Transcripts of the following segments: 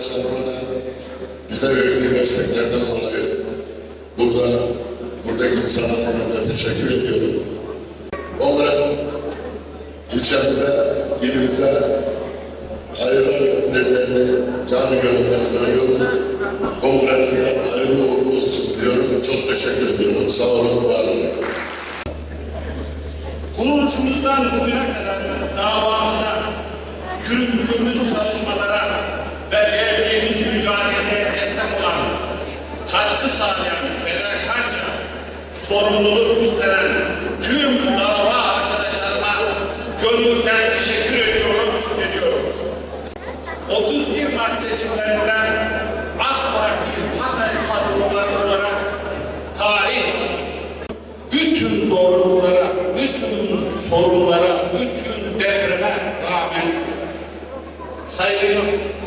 Da bize verdiği desteklerden dolayı burada buradaki insanlara da teşekkür ediyorum. Onların ilçemize, ilimize hayırlar getirirlerini canı gönülden inanıyorum. Kongrenin de hayırlı uğurlu olsun diyorum. Çok teşekkür ediyorum. Sağ olun, var olun. Kuruluşumuzdan bugüne kadar davamıza, yürüttüğümüz çalışmalara ve verdiğimiz mücadeleye destek olan, katkı sağlayan, fedakarca sorumluluk üstlenen tüm dava arkadaşlarıma gönülden teşekkür ediyorum, ediyorum. 31 Mart seçimlerinden AK Parti Hatay kadroları olarak tarih bütün zorluklara, bütün sorunlara, bütün depreme rağmen Sayın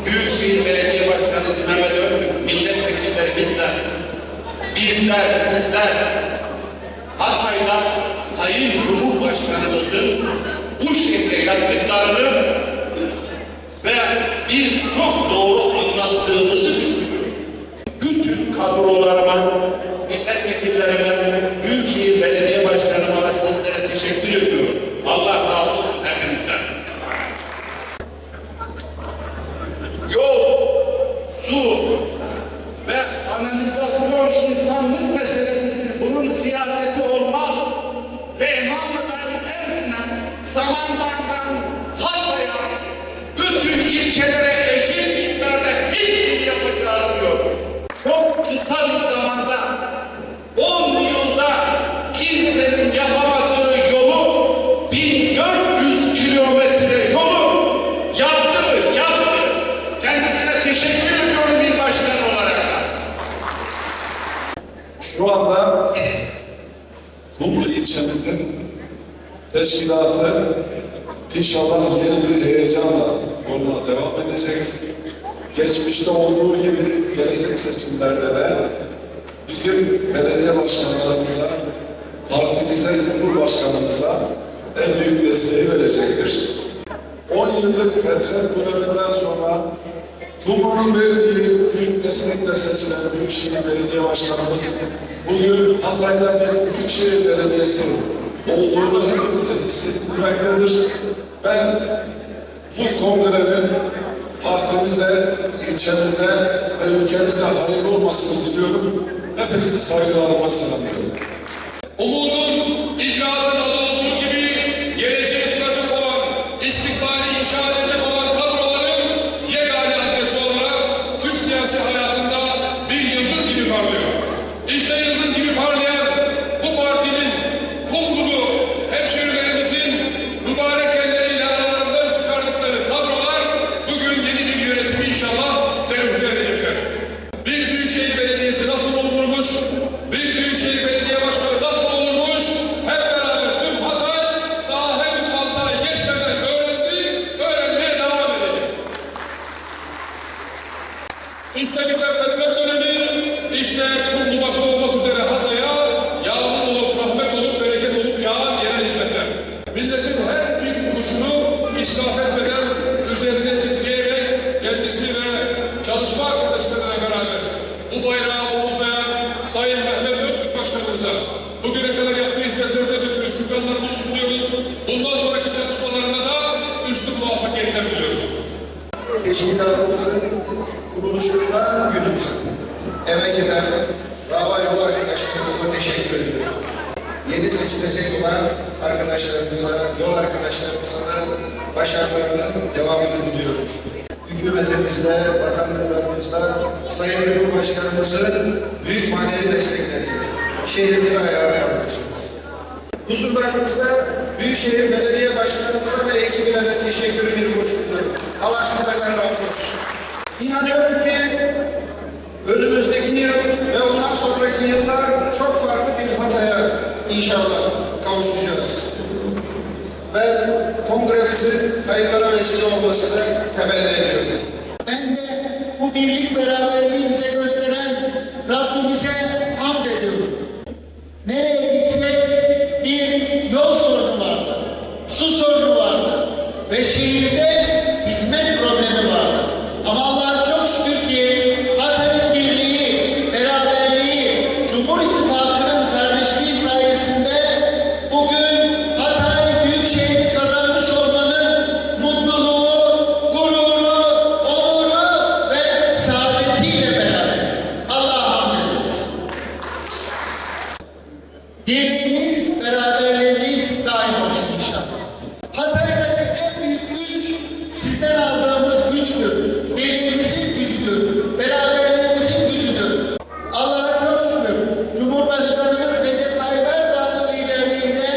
Büyükşehir Belediye Başkanı Mehmet Ömür, milletvekillerimizle, bizler, sizler Hatay'da Sayın Cumhurbaşkanımızın bu şehre yaptıklarını ve biz çok doğru anlattığımızı düşünüyorum bütün kadrolarıma, milletvekillerime, Büyükşehir Belediye Başkanıma ve sizlere teşekkür ediyorum. Allah razı olsun hepinizden. Yol, su ilçelere eşit miktarda hepsini yapacağız diyor. Çok kısa bir zamanda 10 yılda kimsenin yapamadığı yolu 1400 kilometre yolu yaptı mı? Yaptı. Kendisine teşekkür ediyorum bir başkan olarak da. Şu anda Kumlu ilçemizin teşkilatı inşallah yeni bir heyecanla yoluna devam edecek. Geçmişte olduğu gibi gelecek seçimlerde de bizim belediye başkanlarımıza, partimize, cumhurbaşkanımıza en büyük desteği verecektir. 10 yıllık fetret döneminden sonra Cumhur'un verdiği büyük destekle seçilen Büyükşehir Belediye Başkanımız bugün Hatay'da bir Büyükşehir Belediyesi olduğunu hepimize hissettirmektedir. Ben bu kongrenin partimize, ilçemize ve ülkemize hayırlı olmasını diliyorum. Hepinizi saygılarıma selamlıyorum. Umudun icraatın adı olduğu gibi geleceği kuracak olan, istikbali inşa edecek olan kadroların yegane adresi olarak Türk siyasi hayatında bir yıldız gibi parlıyor. İşte yıldız gibi parlayan bu partinin kumlulu hemşehrilerimizin mübarek elleriyle aralarından çıkardıkları kadrolar bugün yeni bir yönetimi inşallah teröhte edecekler. Bir büyükşehir belediyesi nasıl olunurmuş? Bir büyükşehir belediye başkanı nasıl olunmuş? Hep beraber tüm Hatay daha henüz altı ay geçmeden öğrendi, öğrenmeye devam edecek. De fetret dönemi, işte kumlu başta üzere Hatay'a yağmur rahmet olup, bereket olup yağan yerel hizmetler. Milletin her bir kuruşunu israf etmeden, üzerinde titreyerek kendisi ve çalışma arkadaşlarıyla beraber bu bayrağı omuzlayan Sayın Mehmet Öktürk Başkanımıza bugüne kadar yaptığı hizmetlerden ötürü şükranlarımızı sunuyoruz. Bundan sonraki çalışmalarında da üstü muvaffakiyetler diliyoruz. Teşkilatımızın kuruluşundan günümüze emek eden dava yolu arkadaşlarımıza teşekkür ediyorum. Yeni seçilecek olan arkadaşlarımıza, yol arkadaşlarımıza da başarılarının devamını diliyorum. Hükümetimizle, bakanlıklarımızla, Sayın Cumhurbaşkanımızın büyük manevi destekleriyle şehrimize ayağa kaldıracağız. Huzurlarınızda Büyükşehir Belediye Başkanımıza ve ekibine de teşekkürümü borç duyuyorum. Allah sizlerden razı olsun. İnanıyorum ki önümüzdeki yıl ve ondan sonraki yıllar çok farklı bir Hatay'a inşallah kavuşacağız. Ben kongremizin hayırlara vesile olmasını temenni ediyorum. Ben de bu birlik beraberliği bize gösteren Rabbimize problemi vardı. Ama Allah'a çok şükür ki Hatay'ın birliği, beraberliği, Cumhur İttifakı'nın kardeşliği sayesinde bugün Hatay Büyükşehir'i kazanmış olmanın mutluluğu, gururu, onuru ve saadetiyle beraberiz. Allah'a hamd ediyoruz. Birliğimiz, beraberliğimiz daim olsun inşallah. Hatay'daki en büyük güç sizden aldığımız güçtür. Birliğimizin gücüdür. Beraberliğimizin gücüdür. Allah'a çok şükür. Cumhurbaşkanımız Recep Tayyip Erdoğan'ın liderliğinde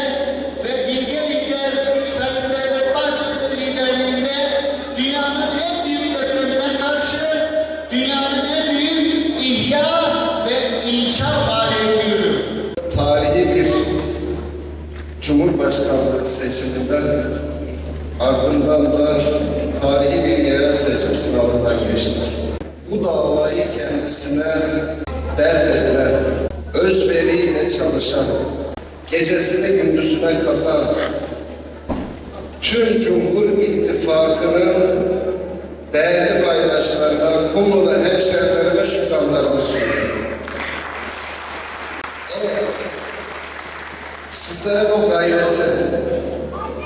ve bilge lider Sayın Devlet Bahçeli'nin liderliğinde dünyanın en büyük depremine karşı dünyanın en büyük ihya ve inşa faaliyeti yürüyor. tarihi bir Cumhurbaşkanlığı seçiminden ardından da tarihi bir yerel seçim sınavından geçti. Bu davayı kendisine dert edinen, özveriyle çalışan, gecesini gündüzüne katan, tüm Cumhur İttifakı'nın değerli paydaşlarına, Kumru'da hemşerilerime şükranlarımı sunuyorum. Evet. Sizlerin o gayreti,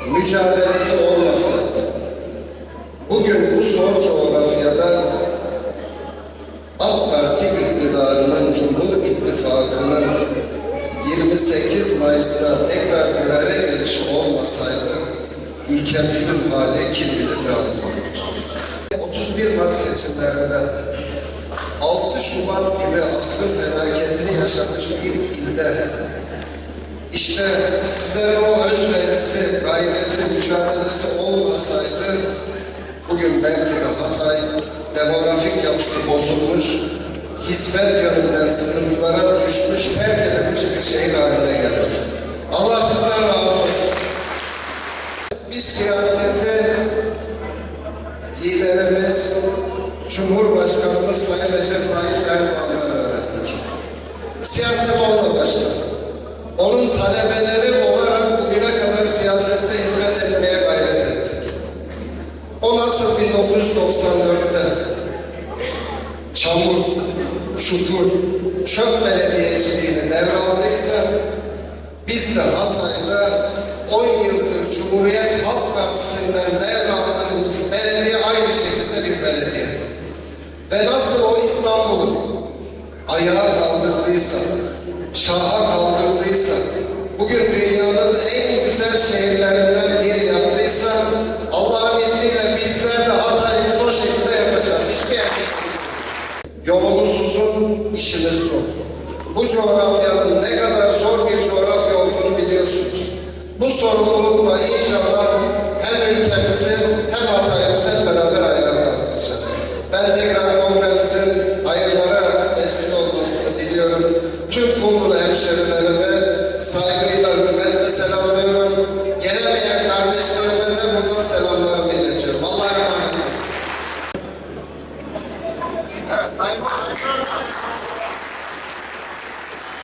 mücadelesi olmasaydı, bugün bu zor coğrafyada AK Parti iktidarının, Cumhur İttifakı'nın 28 Mayıs'ta tekrar göreve gelişi olmasaydı, ülkemizin hali kim bilir ne olurdu. 31 Mart seçimlerinde 6 Şubat gibi asrın felaketini yaşamış bir ilde işte sizlerin o özverisi, gayreti, mücadelesi olmasaydı bugün belki de Hatay demografik yapısı bozulmuş, hizmet yönünden sıkıntılara düşmüş, terk edilmiş bir şehir haline gelirdi. Allah sizden razı olsun. Biz siyaseti liderimiz, Cumhurbaşkanımız Sayın Recep Tayyip Erdoğan'dan öğrendik. Siyaset onunla başladı. Onun talebeleri olarak bugüne kadar siyasette hizmet etmeye gayret. O nasıl 1994'te çamur, çukur, çöp belediyeciliğini devraldıysa biz de Hatay'da 10 yıldır Cumhuriyet Halk Partisi'nden devraldığımız belediye aynı şekilde bir belediye. Ve nasıl o İstanbul'u ayağa kaldırdıysa, şaha kaldırdıysa, bugün dünyanın en güzel şehirlerinden biri izniyle bizler de Hatay'ımızı o şekilde yapacağız. Hiçbir yok. Yolumuz uzun, işimiz zor. Bu coğrafyanın ne kadar zor bir coğrafya olduğunu biliyorsunuz. Bu sorumlulukla inşallah hem ülkemizi hem Hatay'ımızı hep beraber ayağa kaldıracağız. Ben tekrar kongremizin